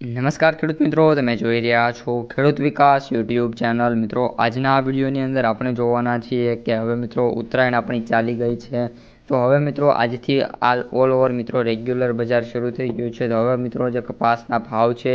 નમસ્કાર ખેડૂત મિત્રો, તમે જોઈ રહ્યા છો ખેડૂત વિકાસ યુટ્યુબ ચેનલ. મિત્રો, આજના આ વિડીયોની અંદર આપણે જોવાના છીએ કે હવે મિત્રો ઉત્તરાયણ આપણી ચાલી ગઈ છે. તો હવે મિત્રો આજથી આલ ઓલ ઓવર મિત્રો રેગ્યુલર બજાર શરૂ થઈ ગયું છે. તો હવે મિત્રો જે કપાસના ભાવ છે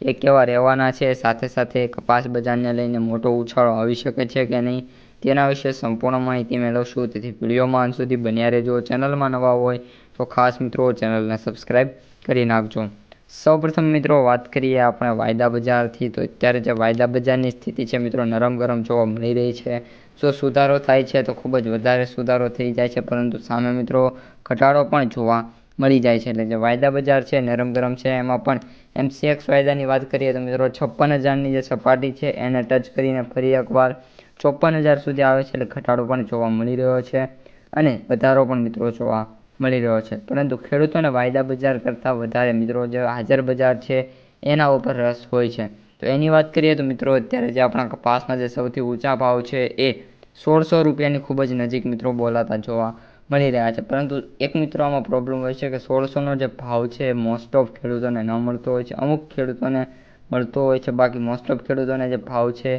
એ કેવા રહેવાના છે? સાથે સાથે કપાસ બજારને લઈને મોટો ઉછાળો આવી શકે છે કે નહીં? તેના વિશે સંપૂર્ણ માહિતી મેળવશું. તેથી વિડીયોમાં અંત સુધી બન્યા રહેજો. ચેનલમાં નવા હોય તો ખાસ મિત્રો ચેનલને સબસ્ક્રાઈબ કરી નાખજો. સૌપ્રથમ મિત્રો વાત કરીએ આપણે વાયદા બજારથી, તો અત્યારે જે વાયદા બજારની સ્થિતિ છે મિત્રો નરમ ગરમ જોવા મળી રહી છે. જો સુધારો થાય છે તો ખૂબ જ વધારે સુધારો થઈ જાય છે, પરંતુ સામે મિત્રો ઘટાડો પણ જોવા મળી જાય છે. એટલે જે વાયદા બજાર છે નરમ ગરમ છે, એમાં પણ એમસીએક્સ વાયદાની વાત કરીએ તો મિત્રો છપ્પન હજારની જે સપાટી છે એને ટચ કરીને ફરી એકવાર ચોપન હજાર સુધી આવે છે, એટલે ઘટાડો પણ જોવા મળી રહ્યો છે. અને વધારો પણ મિત્રો જોવા મળી રહ્યો છે. પરંતુ ખેડૂતોને વાયદા બજાર કરતાં વધારે મિત્રો જે હાજર બજાર છે, એના ઉપર રસ હોય છે. તો એની વાત કરીએ તો મિત્રો અત્યારે જે આપણા કપાસના જે સૌથી ઊંચા ભાવ છે એ સોળસો રૂપિયાની ખૂબ જ નજીક મિત્રો બોલાતા જોવા મળી રહ્યા છે. પરંતુ એક મિત્રો આમાં પ્રોબ્લેમ હોય છે કે સોળસોનો જે ભાવ છે એ મોસ્ટ ઓફ ખેડૂતોને ન મળતો હોય છે. અમુક ખેડૂતોને મળતો હોય છે. બાકી મોસ્ટ ઓફ ખેડૂતોને જે ભાવ છે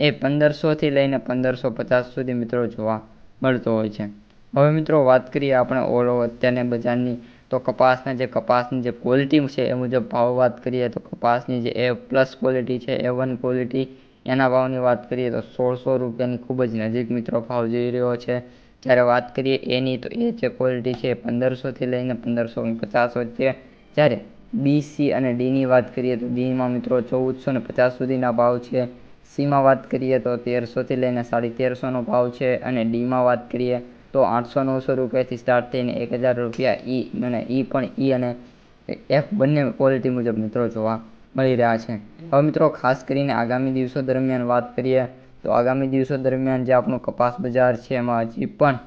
એ પંદરસોથી લઈને પંદરસો પચાસ સુધી મિત્રો જોવા મળતો હોય છે. હવે મિત્રો વાત કરીએ આપણે ઓલ ઓવર બજારની. તો કપાસના જે કપાસની જે ક્વોલિટી છે એ મુજબ ભાવ વાત કરીએ તો કપાસની જે એ પ્લસ ક્વોલિટી છે એ વન ક્વોલિટી એના ભાવની વાત કરીએ તો સોળસો રૂપિયાની ખૂબ જ નજીક મિત્રો ભાવ જઈ રહ્યો છે. જ્યારે વાત કરીએ એની તો એ જે ક્વોલિટી છે એ પંદરસોથી લઈને પંદરસો પચાસ વચ્ચે. જ્યારે બી સી અને ડીની વાત કરીએ તો બીમાં મિત્રો ચૌદસો ને પચાસ સુધીના ભાવ છે. સીમાં વાત કરીએ તો તેરસોથી લઈને સાડી તેરસોનો ભાવ છે અને ડીમાં વાત કરીએ તો આઠસો નવસો રૂપિયાથી સ્ટાર્ટ થઈને એક હજાર રૂપિયા ઈ અને ઈ પણ ઈ અને એફ બંને ક્વોલિટી મુજબ મિત્રો જોવા મળી રહ્યા છે. હવે મિત્રો ખાસ કરીને આગામી દિવસો દરમિયાન વાત કરીએ તો આગામી દિવસો દરમિયાન જે આપણું કપાસ બજાર છે એમાં હજી પણ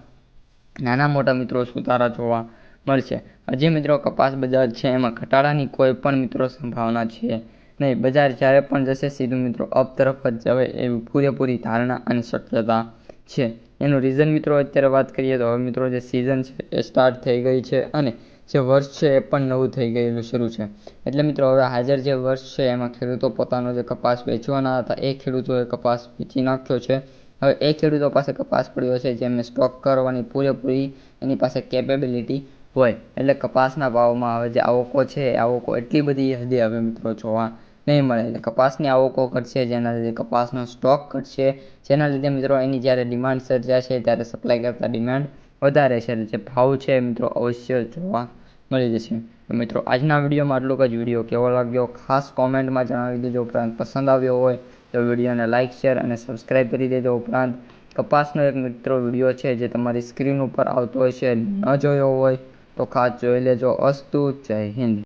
નાના મોટા મિત્રો સુધારા જોવા મળશે. હજી મિત્રો કપાસ બજાર છે એમાં ઘટાડાની કોઈ પણ મિત્રો સંભાવના છે નહીં. બજાર જ્યારે પણ જશે સીધું મિત્રો અપ તરફ જ જવે એવી પૂરેપૂરી ધારણા અને શક્યતા છે. એનું રીઝન મિત્રો અત્યારે વાત કરીએ તો હવે મિત્રો જે સિઝન છે એ સ્ટાર્ટ થઈ ગઈ છે અને જે વર્ષ છે એ પણ નવું થઈ ગયેલું શરૂ છે. એટલે મિત્રો હવે હાજર જે વર્ષ છે એમાં ખેડૂતો પોતાનો જે કપાસ વેચવાના હતા એ ખેડૂતોએ કપાસ વેચી નાખ્યો છે. હવે એ ખેડૂતો પાસે કપાસ પડ્યો છે જેમને સ્ટોક કરવાની પૂરેપૂરી એની પાસે કેપેબિલિટી હોય. એટલે કપાસના ભાવમાં હવે જે આવકો છે આવકો એટલી બધી હદે હવે મિત્રો જોવા નહીં મળે. એટલે કપાસની આવકો ઘટશે, જેના લીધે કપાસનો સ્ટોક ઘટશે. જેના લીધે મિત્રો એની જ્યારે ડિમાન્ડ સર્જાશે, ત્યારે સપ્લાય કરતાં ડિમાન્ડ વધારે છે. જે ભાવ છે મિત્રો અવશ્ય જોવા મળી જશે. મિત્રો, આજના વિડીયોમાં આટલું જ. વીડિયો કેવો લાગ્યો? ખાસ કોમેન્ટમાં જણાવી દેજો. ઉપરાંત પસંદ આવ્યો હોય તો વિડીયોને લાઇક શેર અને સબસ્ક્રાઈબ કરી દેજો. ઉપરાંત કપાસનો એક મિત્રો વીડિયો છે જે તમારી સ્ક્રીન ઉપર આવતો હોય છે, ન જોયો હોય તો ખાસ જોઈ લેજો. અસ્તુ, જય હિન્દ.